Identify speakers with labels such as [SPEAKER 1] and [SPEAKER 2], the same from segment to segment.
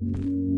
[SPEAKER 1] you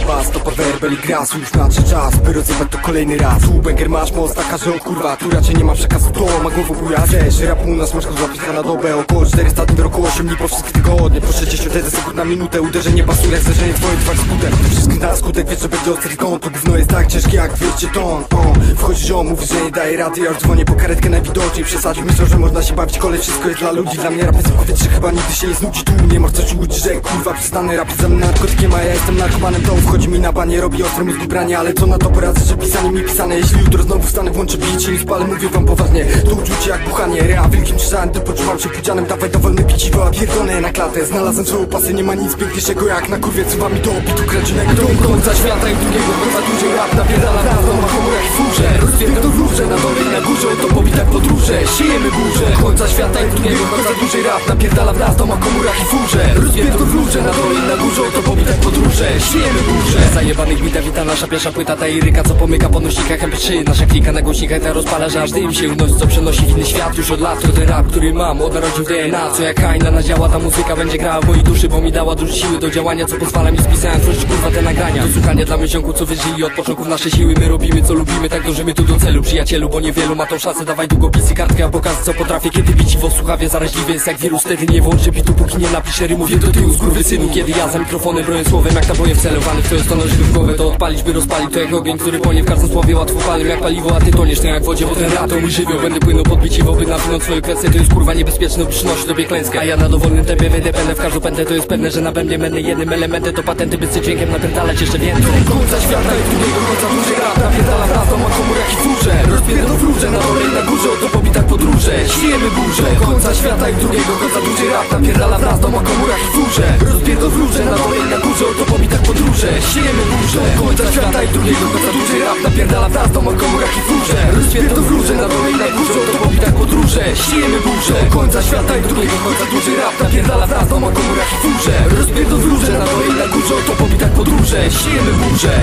[SPEAKER 1] bas, to powerbel i gras. Już nadszedł czas, by rozjebać to kolejny raz. Tu banger masz moc, taka, że on kurwa Tu raczej nie ma przekazu, to ma głowę buja Też rap u nas masz pizza na dobę. Około 400 dni do roku 8 dni po wszystkich tygodnie. Po 60 sekund na minutę Uderzenie pasuje, zderzenie twoje twarz skutek Wszystkich na skutek, wiesz, że będzie ostry kąt To gówno jest tak ciężkie jak 200 ton o, Wchodzi ziom, mówi, że nie daje rady. Ja już dzwonię po karetkę najwidoczniej. Przesadził, myślę, że można się bawić. Kole, wszystko jest dla ludzi. Dla mnie rap jest powietrze, chyba nigdy się nie znudzi. Tu nie masz co czuć, że kurwa przyznany rap jest narkotykiem A ja jestem narkomanem, wchodzi mi na banie Robi ostre mózgu branie, ale co na to poradzę, że pisanie mi pisane? Jeśli jutro znowu wstanę, włączę bić i spalę Mówię wam poważnie, to uczucie jak buchanie Rea wielkim czyszałem, to poczuwam się pudzianem. Dawaj dowolne piciwo, a pierdolę na klatę. Znalazłem swoją pasy, nie ma nic piękniejszego Jak na kurwie cywami do obitu kradzionego Do końca świata i drugiego końca duży rap Napierdala w furze. Rozpierdol w róże, na dole i na górze To pobi tak podróże, siejemy burze. Końca świata i drugiego końca duży rap. Napierdala w nas dom, a komórach i furze. Rozpierdol w róże, na dole i na górze To pobi tak podróże, siejemy burze. Zajebanych bita wita nasza pierwsza płyta Ta iryka co pomyka po nośnikach MP3 Nasza klika na głośnikach ta rozpala, że aż dym się unosi Co przenosi w inny świat. Już od lat To ten rap, który mam, od DNA Co jak hajna na działa, ta muzyka będzie grała w mojej duszy Bo mi dała dużo siły do działania Co pozwala mi spisać tworzyć kurwa te nagrania. Do dla miesiąku co wyżyli od początków nasze siły. My robimy co lubimy, tak dążymy tu do celu Przyjacielu, bo niewielu ma tą szansę. Dawaj długopisy, kartkę, a pokaż co potrafię. Kiedy bici w słuchawie zaraźliwy jest jak wirus Wtedy nie włączę bitu, póki nie napiszę Mówię do tyłu z synu Kiedy ja za mikrofonem broję słowem Jak naboje wcelowany w to jest to noży w głowę To odpalić, by rozpalić To jak ogień, który płonie w każdym słowie Łatwo palnym jak paliwo, a ty toniesz To jak wodzie, bo ten rap to mój żywioł. Będę płynął pod biciwo, by napłynąć swoje kwestie To jest kurwa niebezpieczne, przynosi tobie klęskę. A ja na dowolnym tempie wyjdę pędę w każdą pętę To jest pewne, że na bębnie będę jednym elementem To patenty, by z dźwiękiem napierdalać jeszcze więcej. Końca świata i drugiego końca duży rap Napierdala wraz do ma komórach i furze. Rozpierdol w róże, na dole i na górze Oto pobi tak podróże, śniemy burze Końca świata i drugiego końca duży rap. Napierdala wraz do ma komórach i furze. Rozpierdol w róże, na dole i na górze Oto pobi tak podróże, śniemy burze Końca świata i drugiego końca duży rap. Napierdala wraz do ma komórach i furze. Rozpierdol w róże, na dole i na górze Oto pobi tak podróże, śniemy burze Końca świata i drugiego końca duży rap. Napierdala wraz do ma komórach i furze. Rozpierdol w róże, na dole i na górze Oto pobi tak podróże, śniemy burze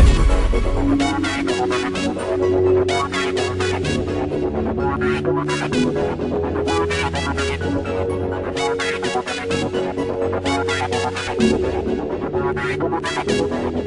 [SPEAKER 2] Thank you.